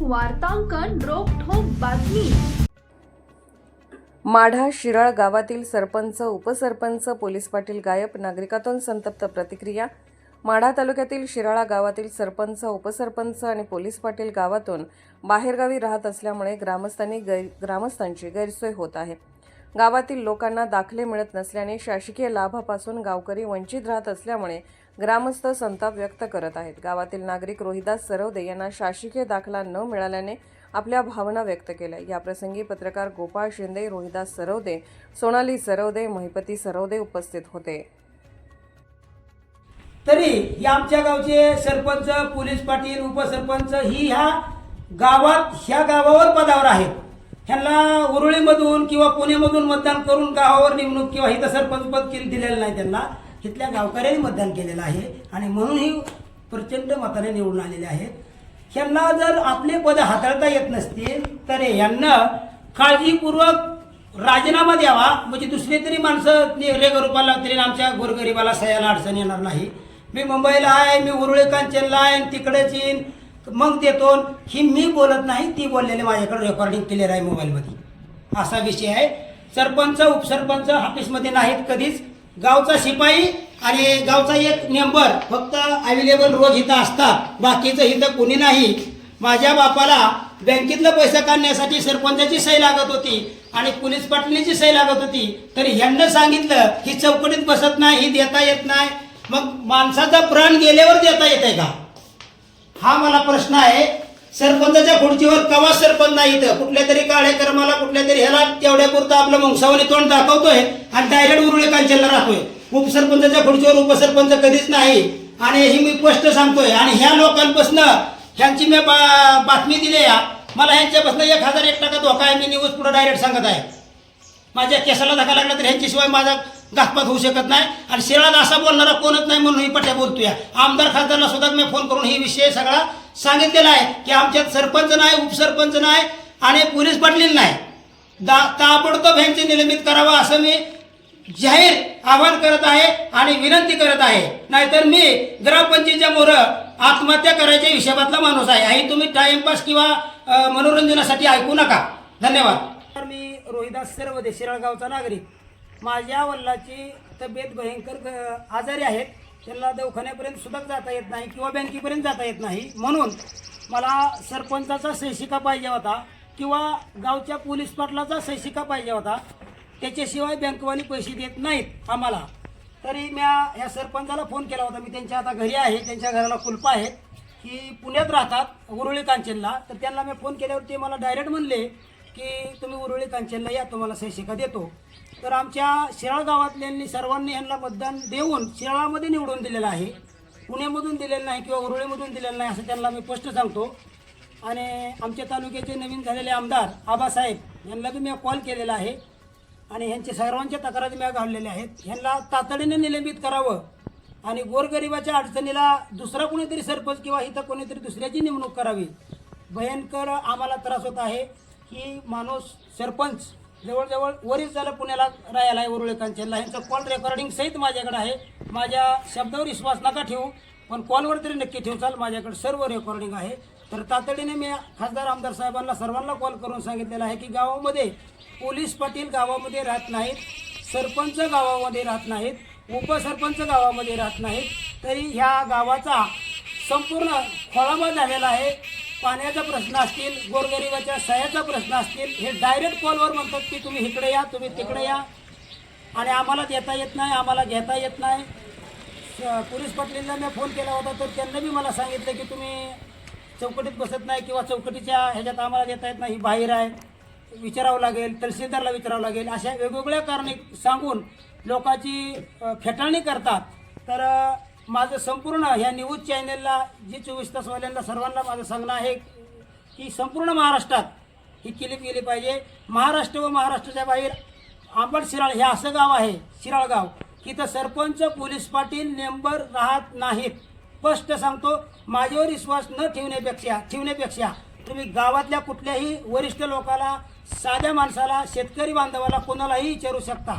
वार्तांकन रोखोक बातमी. माढा शिराळ गावातील सरपंच उपसरपंच पोलीस पाटील गायब नागरिकातून संतप्त प्रतिक्रिया. माढा तालुक्यातील शिराळा गावातील सरपंच उपसरपंच आणि पोलीस पाटील गावातून बाहेरगावी राहत असल्यामुळे ग्रामस्थांनी गैर ग्रामस्थांची गैरसोय होत आहे. गावातील लोकांना दाखले मिळत नसल्याने शासकीय लाभापासून गावकरी वंचित राहत असल्यामुळे ग्रामस्थ संताप व्यक्त करत आहेत. गावातील नागरिक रोहिदास सरवदे यांना शासकीय दाखला न मिळाल्याने आपल्या भावना व्यक्त केल्या. याप्रसंगी पत्रकार गोपाळ शिंदे रोहिदास सरवदे सोनाली सरवदे महिपती सरवदे उपस्थित होते. तरी या आमच्या गावचे सरपंच पोलीस पाटील उपसरपंच ही ह्या गावात ह्या गावावर पदावर आहेत. ह्यांना उरुळीमधून किंवा पुणेमधून मतदान करून गावावर नेमणूक किंवा इथं सरपंच पद दिलेलं नाही त्यांना. इथल्या गावकऱ्यांनी मतदान केलेलं आहे आणि म्हणूनही प्रचंड मताने निवडून आलेले आहेत. ह्यांना जर आपले पद हाताळता येत नसतील तर यांना काळजीपूर्वक राजीनामा द्यावा. म्हणजे दुसरे तरी माणसं रेगरूपाला तरी आमच्या गोरगरिबाला सह्याला अडचण येणार नाही. मी मुंबईला आहे मी उरुळे कांचनला आहे तिकडेच येईन मग देतो. ही मी बोलत नाही ती बोललेली माझ्याकडे रेकॉर्डिंग क्लिअर आहे मोबाईलमध्ये. असा विषय आहे. सरपंच उपसरपंच ऑफिसमध्ये नाहीत कधीच. गावचा शिपाई आणि गावचा एक मेंबर फक्त अवेलेबल रोज इथं असतात. बाकीचं इथं कोणी नाही. माझ्या बापाला बँकेतलं पैसा काढण्यासाठी सरपंचाची सही लागत होती आणि पोलीस पाटलीची सही लागत होती. तर ह्यांना सांगितलं ही चौकटीत बसत नाही ही देता येत नाही. मग माणसाचा प्राण गेल्यावर देता येते का? हा मला प्रश्न आहे. सरपंचाच्या खुर्चीवर कवा सरपंच नाही इथं? कुठल्या तरी कार्यक्रमाला कुठल्या तरी ह्याला तेवढ्या पुरतं आपलं मुंगसावणी तोंड दाखवतोय आणि डायरेक्ट उरुळे कांचनला राहतोय. उपसरपंचाच्या खुर्चीवर उपसरपंच कधीच नाही. आणि ही मी स्पष्ट सांगतोय. आणि ह्या लोकांपासून ह्यांची मी बा- बातमी दिली या मला ह्यांच्यापासून एक हजार एक टक्का धोका आहे. मी न्यूज पुढे डायरेक्ट सांगत आहे. माझ्या केसाला धक्का लागला तर ह्यांच्याशिवाय माझा घातपात होऊ शकत नाही. आणि शिराळात असा बोलणारा कोणच नाही म्हणून ही पट्या बोलतोय. आमदार खासदारला सुद्धा मी फोन करून ही विषय सगळा सांगितलेलं आहे की आमच्यात सरपंच नाही उपसरपंच नाही आणि पोलीस पाटील नाही. दा ताबडतोब यांचे निलंबित करावं असं मी जाहीर आवाहन करत आहे आणि विनंती करत आहे. नाहीतर मी ग्रामपंचायतीच्या मोर आत्महत्या करायच्या हिशोबातला माणूस आहे. आणि तुम्ही टाइमपास किंवा मनोरंजनासाठी ऐकू नका. धन्यवाद. तर मी रोहिदास सर्वदे शिराळगावचा नागरिक. माझ्या वल्लाची तब्येत भयंकर आजारी आहेत त्यांना दवाखान्यापर्यंत सुद्धा जाता येत नाही किंवा बँकेपर्यंत जाता येत नाही. म्हणून मला सरपंचाचा शैक्षिका पाहिजे होता किंवा गावच्या पोलीस पाटलाचा शैक्षिका पाहिजे होता. त्याच्याशिवाय बँकवाली पैसे देत नाहीत आम्हाला. तरी म्या ह्या सरपंचाला फोन केला होता. मी त्यांच्या आता घरी आहे. त्यांच्या घराला कुलप आहेत. की पुण्यात राहतात उरुळी कांचनला. तर त्यांना मी फोन केल्यावर ते मला डायरेक्ट म्हणले की तुम्ही उरुळी कांचनला या तुम्हाला शैक्षिका देतो. तर आमच्या शिराळ गावातल्यांनी सर्वांनी यांना मतदान देऊन शिराळामध्ये निवडून दिलेलं आहे. पुण्यामधून दिलेलं नाही किंवा उरुळीमधून दिलेलं नाही असं त्यांना मी स्पष्ट सांगतो. आणि आमच्या तालुक्याचे नवीन झालेले आमदार आबासाहेब यांना बी मी कॉल केलेला आहे. आणि ह्यांच्या सर्वांच्या तक्रारी मी घाललेल्या आहेत. ह्यांना तातडीने निलंबित करावं. आणि गोरगरिबाच्या अडचणीला दुसरा कोणीतरी सरपंच किंवा इथं कोणीतरी दुसऱ्याची नेमणूक करावी. भयंकर आम्हाला त्रास होत आहे. की माणूस सरपंच जवळजवळ वरीच झालं पुण्याला राहायला आहे उरुळे ह्यांचं कॉल रेकॉर्डिंग सहित माझ्याकडे आहे. माझ्या शब्दावर विश्वास नका ठेवू पण कॉलवर तरी नक्की ठेवचाल माझ्याकडे सर्व रेकॉर्डिंग आहे. तर तातडीने मी खासदार आमदार साहेबांना सर्वांना कॉल करून सांगितलेलं आहे की गावामध्ये पोलीस पाटील गावामध्ये राहत नाहीत सरपंच गावामध्ये राहत नाहीत उपसरपंच गावामध्ये राहत नाहीत तरी ह्या गावाचा संपूर्ण खोळाबा झालेला आहे. पाण्याचा प्रश्न असतील गोरगरिबाच्या सह्याचा प्रश्न असतील हे डायरेक्ट कॉलवर म्हणतात की तुम्ही इकडे या तुम्ही तिकडे या. आणि आम्हाला देता येत नाही आम्हाला घेता येत नाही. पोलीस पाटलींना मी फोन केला होता तर त्यांना बी मला सांगितलं की तुम्ही चौकटीत बसत नाही किंवा चौकटीच्या ह्याच्यात आम्हाला देता येत नाही ही बाहेर आहे. विचारावं लागेल तहसीलदारला विचारावं लागेल. अशा वेगवेगळ्या कारणे सांगून लोकांची फेटाळणी करतात. तर माझं संपूर्ण ह्या न्यूज चॅनलला जी चोवीस तासवाल्यांना सर्वांना माझं सांगणं आहे की संपूर्ण महाराष्ट्रात ही क्लिप गेली पाहिजे. महाराष्ट्र व महाराष्ट्राच्या बाहेर आंबड शिराळ हे असं गाव आहे शिराळ गाव की तर सरपंच पोलीस पाटील नेंबर राहत नाहीत. स्पष्ट सांगतो माझ्यावर विश्वास न ठेवण्यापेक्षा ठेवण्यापेक्षा तुम्ही गावातल्या कुठल्याही वरिष्ठ लोकाला साध्या माणसाला शेतकरी बांधवाला कोणालाही विचारू शकता.